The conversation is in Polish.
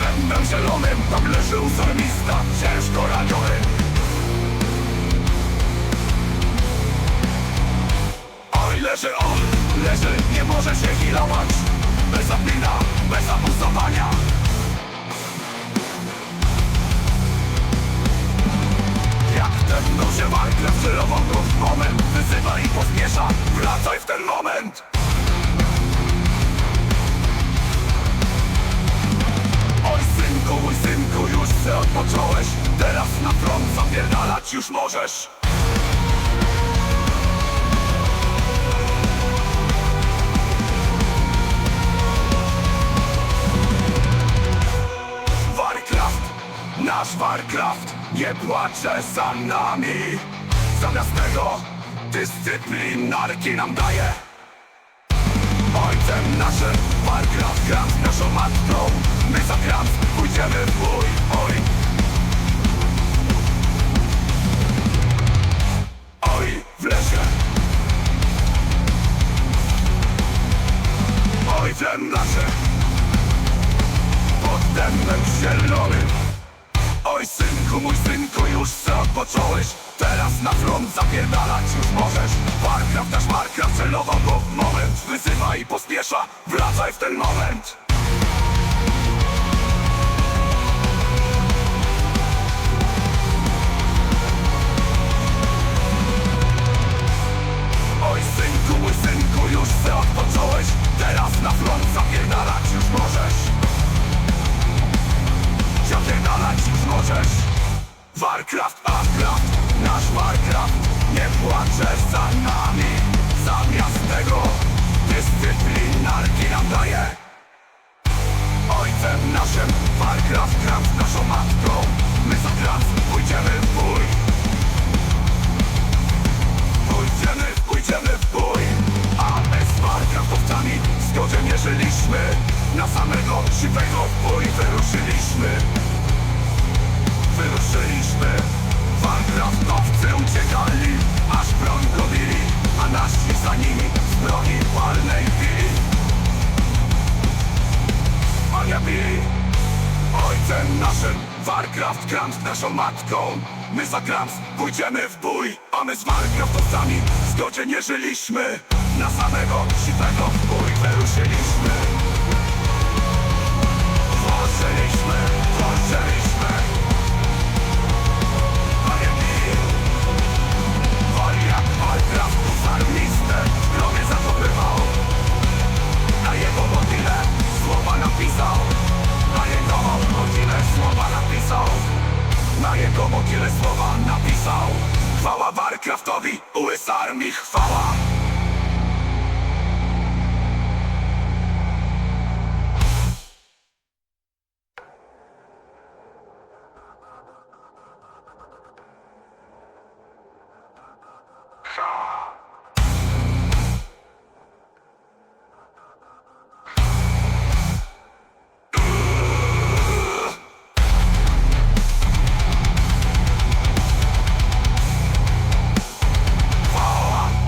trupem zielonym, Tam leżył zarmista, ciężko raniony. Oj, leży on, leży, nie może się healować Bez zapina, bez abuzowania. Możesz! Warcraft, nasz Warcraft nie płacze za nami. Zamiast tego dyscyplinarki nam daje. Ojcem naszym Warcraft gram z naszą matką. My za gram Ojcem naszym pod dębem zielonym Oj synku, mój synku, już se Teraz na front zapierdalać już możesz. Warcraft, nasz Warcraft celował go w moment Wyzywa i pospiesza, wracaj w ten moment możesz. Warcraft, Warcraft, nasz Warcraft. Nie płaczesz za nami Ojcem naszym Warcraft gram z naszą matką. My za Grams pójdziemy w bój A my z Warcraftowcami w zgodzie nie żyliśmy. Na samego siwego w bój wyruszyliśmy włożyliśmy